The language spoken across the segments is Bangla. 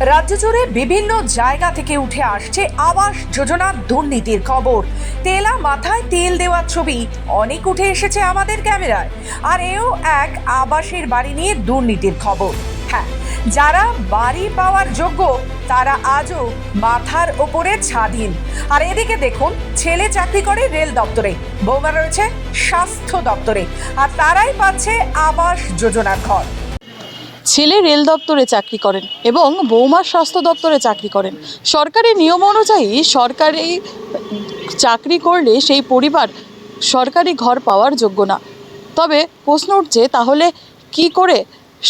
রাজ্য জুড়ে বিভিন্ন জায়গা থেকে উঠে আসছে আবাস যোজনার দুর্নীতির খবর। তেলা মাথায় তেল দেওয়ার ছবি অনেক উঠে এসেছে আমাদের ক্যামেরায়। আর এও এক আবাসের বাড়ি নিয়ে দুর্নীতির খবর। হ্যাঁ যারা বাড়ি পাওয়ার যোগ্য, তারা আজও মাথার ওপরে ছাদহীন আর এদিকে দেখুন, ছেলে চাকরি করে রেল দপ্তরে, বৌমা রয়েছে স্বাস্থ্য দপ্তরে, আর তারাই পাচ্ছে আবাস যোজনার ঘর। ছেলে রেল দপ্তরে চাকরি করেন এবং বৌমা স্বাস্থ্য দপ্তরে চাকরি করেন। সরকারি নিয়ম অনুযায়ী সরকারি চাকরি করলে সেই পরিবার সরকারি ঘর পাওয়ার যোগ্য না। তবে প্রশ্ন উঠছে, তাহলে কি করে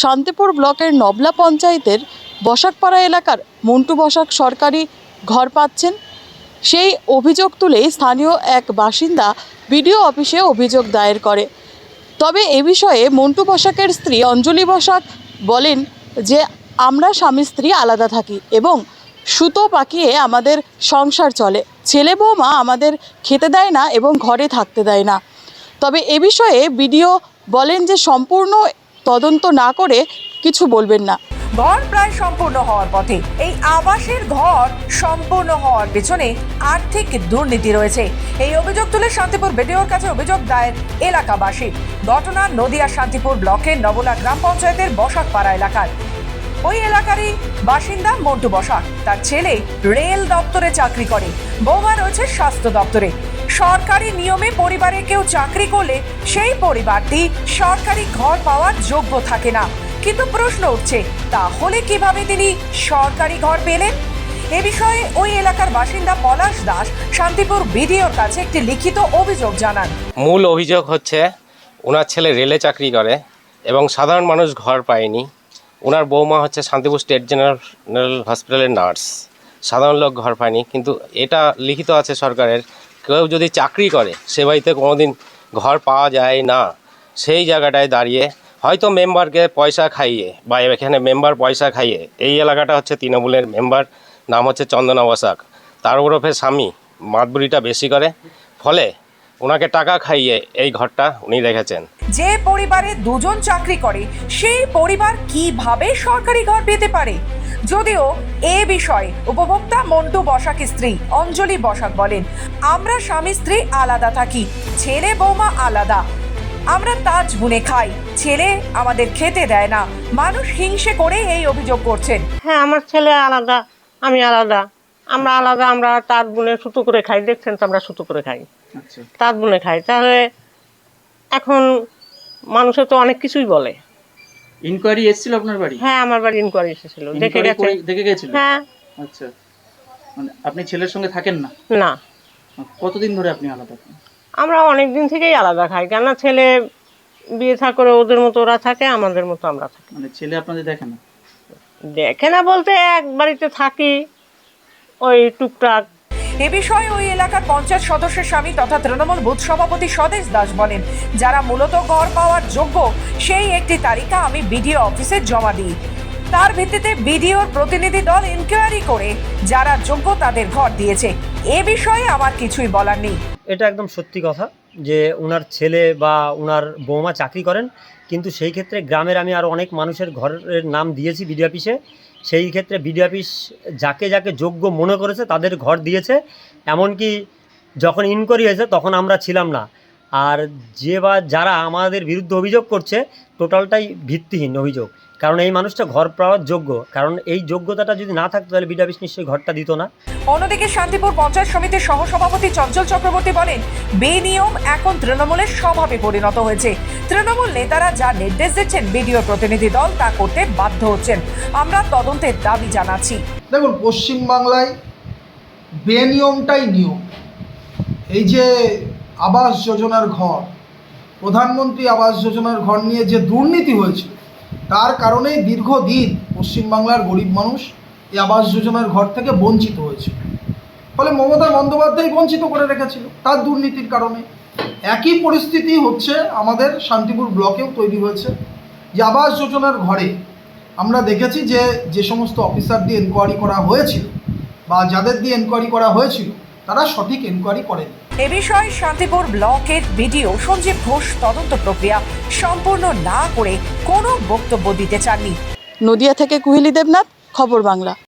শান্তিপুর ব্লকের নবলা পঞ্চায়েতের বসাকপাড়া এলাকার মন্টু বসাক সরকারি ঘর পাচ্ছেন? সেই অভিযোগ তুলেই স্থানীয় এক বাসিন্দা বিডিও অফিসে অভিযোগ দায়ের করে। তবে এ বিষয়ে মন্টু বসাকের স্ত্রী অঞ্জলি বসাক বলেন যে আমরা স্বামী স্ত্রী আলাদা থাকি এবং সুতো পাকিয়ে আমাদের সংসার চলে। ছেলে বৌমা আমাদের খেতে দেয় না এবং ঘরে থাকতে দেয় না। তবে এ বিষয়ে বিডিও বলেন যে সম্পূর্ণ তদন্ত না করে কিছু বলবেন না। ঘর প্রায় সম্পূর্ণ হওয়ার পথে। এই আবাসের ঘর সম্পূর্ণ হওয়ার পেছনে আর্থিক দুর্নীতি রয়েছে। এই অভিযোগ তুলে শান্তিপুর বিডিওর কাছে অভিযোগ দায়ের এলাকাবাসী। ঘটনা নদিয়া শান্তিপুর ব্লকের নবলা গ্রাম পঞ্চায়েতের বসাকপাড়া এলাকার। ওই এলাকারই বাসিন্দা মন্টু বসাক। তার ছেলে রেল দপ্তরে চাকরি করে। বৌমা রয়েছে স্বাস্থ্য দপ্তরে। সরকারি নিয়মে পরিবারে কেউ চাকরি করলে সেই পরিবারটি সরকারি ঘর পাওয়ার যোগ্য থাকে না। কিন্তু প্রশ্ন উঠছে, তাহলে কীভাবে তিনি সরকারি ঘর পেলেন? এ বিষয়ে ওই এলাকার বাসিন্দা পলাশ দাস শান্তিপুর বিডিওর কাছে একটি লিখিত অভিযোগ জানান। মূল অভিযোগ হচ্ছে ওনার ছেলে রেলে চাকরি করে এবং সাধারণ মানুষ ঘর পায়নি। ওনার বৌমা হচ্ছে শান্তিপুর স্টেট জেনারেল হসপিটালের নার্স। সাধারণ লোক ঘর পায়নি, কিন্তু এটা লিখিত আছে সরকারের, কেউ যদি চাকরি করে, সে বাড়িতে কোনোদিন ঘর পাওয়া যায় না। সেই জায়গাটায় দাঁড়িয়ে হয়তো মেম্বারকে পয়সা খাইয়ে বা এখানে মেম্বার পয়সা খাইয়ে, এই এলাকাটা হচ্ছে তৃণমূলের মেম্বার, নাম হচ্ছে চন্দনা বসাক। তার ওরফে স্বামী মাতবুরিটা বেশি করে, ফলে ওনাকে টাকা খাইয়ে এই ঘরটা উনি রেখেছেন। যে পরিবারে দুজন চাকরি করে, সেই পরিবার কীভাবে সরকারি ঘর পেতে পারে? যদিও এ বিষয়ে উপভোক্তা মন্টু বসাক স্ত্রী অঞ্জলি বসাক বলেন, আমরা স্বামী স্ত্রী আলাদা থাকি ছেলে বৌমা আলাদা। আমরা তাজ বুনে খাই। ছেলে আমাদের খেতে দেয় না। মানুষ হিংসে করে এই অভিযোগ করছেন। হ্যাঁ আমার ছেলে আলাদা আমি আলাদা। আমরা আলাদা আমরা তাঁত বুনে সুতো করে খাই। দেখছেন তো আমরা সুতো করে খাই। আচ্ছা। তাঁত বুনে খাই। তাহলে এখন মানুষে তো অনেক কিছুই বলে। ইনকোয়ারি এসেছিল আপনার বাড়ি? হ্যাঁ আমার বাড়ি ইনকোয়ারি এসেছিল। দেখে গেছে। দেখে গেছিল? হ্যাঁ। আচ্ছা। মানে আপনি ছেলের সঙ্গে থাকেন না? না। কতদিন ধরে আপনি আলাদা? থাকেন? আমরা অনেক দিন থেকেই আলাদা খাই কেননা ছেলে বিয়ে থা করে ওদের মতো ওরা থাকে আমাদের মতো আমরা থাকি। মানে ছেলে আপনাদের দেখে না? দেখে না বলতে এক বাড়িতে থাকি ওই টুকটাক। এ বিষয়ে ওই এলাকার পঞ্চায়েত সদস্যের স্বামী তথা তৃণমূল বুথ সভাপতি স্বদেশ দাস বলেন যারা মূলত গড় পাওয়ার যোগ্য সেই একটি তালিকা আমি বিডিও অফিসে জমা দিই। তার ভিত্তিতে বিডিওর প্রতিনিধি দল ইনকোয়ারি করে যারা যোগ্য তাদের ঘর দিয়েছে। এ বিষয়ে আমার কিছুই বলার নেই। এটা একদম সত্যি কথা যে ওনার ছেলে বা ওনার বৌমা চাকরি করেন, কিন্তু সেই ক্ষেত্রে গ্রামের আমি আরও অনেক মানুষের ঘরের নাম দিয়েছি বিডি অফিসে। সেই ক্ষেত্রে বিডি অফিস যাকে যাকে যোগ্য মনে করেছে তাদের ঘর দিয়েছে। এমনকি যখন ইনকোয়ারি হয়েছে তখন আমরা ছিলাম না। আর যে বা যারা আমাদের বিরুদ্ধে অভিযোগ করছে টোটালটাই ভিত্তিহীন অভিযোগ। কারণ এই মানুষটা ঘর পাওয়ার যোগ্য। কারণ এই যোগ্যতাটা যদি না থাকতো তাহলে বিডি অফিস নিশ্চয়ই ঘরটা দিত না। অন্যদিকে শান্তিপুর পঞ্চায়েত সমিতির সহসভাপতি চঞ্চল চক্রবর্তী বলেন বেনিয়ম এখন তৃণমূলের স্বভাবে পরিণত হয়েছে। তৃণমূল নেতারা যা নির্দেশ দিচ্ছেন বিডিও প্রতিনিধি দল তা করতে বাধ্য হচ্ছেন। আমরা তদন্তের দাবি জানাচ্ছি। দেখুন পশ্চিমবাংলায় বেনিয়মটাই নিয়ম। এই যে আবাস যোজনার ঘর। প্রধানমন্ত্রী আবাস যোজনার ঘর নিয়ে যে দুর্নীতি হয়েছিল তার কারণেই দীর্ঘদিন পশ্চিমবাংলার গরিব মানুষ এই আবাস যোজনার ঘর থেকে বঞ্চিত হয়েছে। ফলে মমতা বন্দ্যোপাধ্যায় বঞ্চিত করে রেখেছিল তার দুর্নীতির কারণে। একই পরিস্থিতি হচ্ছে আমাদের শান্তিপুর ব্লকেও তৈরি হয়েছে, যে আবাস যোজনার ঘরে আমরা দেখেছি যে যে সমস্ত অফিসার দিয়ে এনকোয়ারি করা হয়েছিল বা যাদের দিয়ে এনকোয়ারি করা হয়েছিল, তারা সঠিক এনকোয়ারি করেনি। এ বিষয়ে শান্তিপুর ব্লকের বিডিও সঞ্জীব ঘোষ তদন্ত প্রক্রিয়া সম্পূর্ণ না করে কোনো বক্তব্য দিতে চাননি। নদিয়া থেকে কুহিলি দেবনাথ, খবর বাংলা।